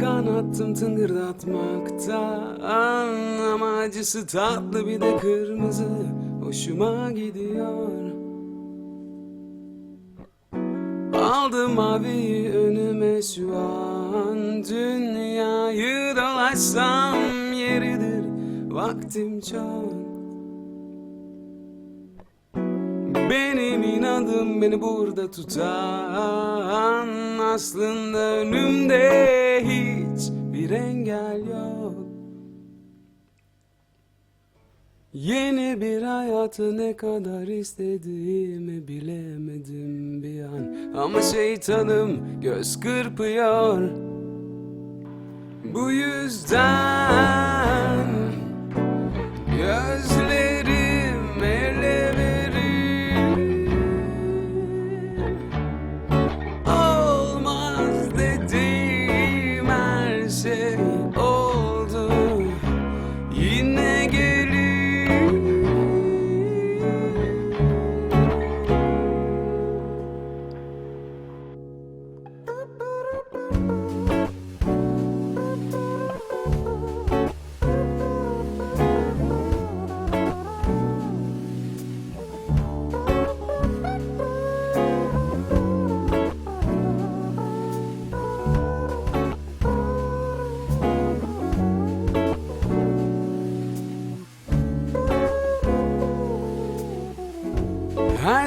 kanattım tıngırdatmaktan Ama acısı tatlı bir de kırmızı. Hoşuma gidiyor. Aldım maviyi önüme şu an. Dünyayı dolaşsam yeridir Vaktim çok Benim inadım beni burada tutan Aslında önümde hiç bir engel yok. Yeni bir hayatı ne kadar istediğimi bilemedim bir an. Ama şeytanım göz kırpıyor. Bu yüzden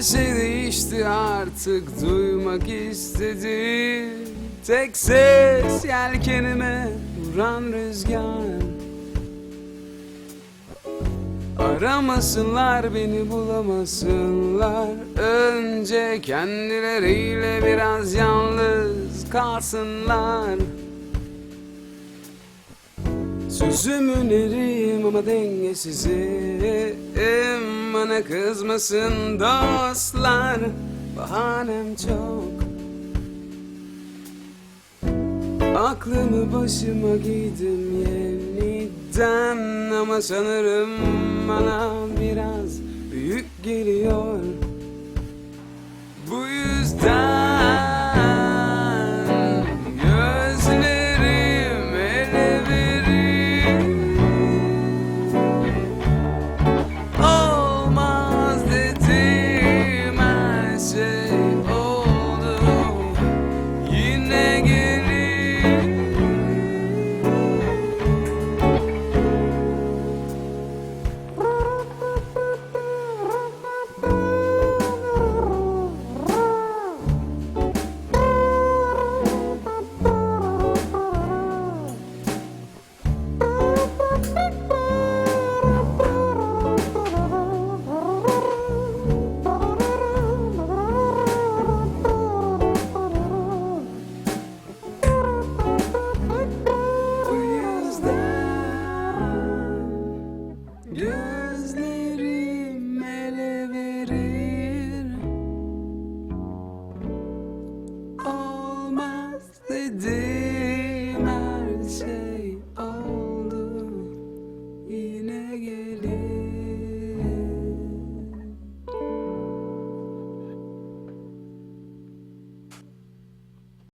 Şey değişti artık duymak istedim. Tek ses yelkenime vuran rüzgar. Aramasınlar beni bulamasınlar. Önce kendileriyle biraz yalnız kalsınlar. Sözümün eriyim ama dengesizim Bana kızmasın dostlar. Bahanem çok. Aklımı başıma giydim yeniden. Ama sanırım bana biraz büyük geliyor his name.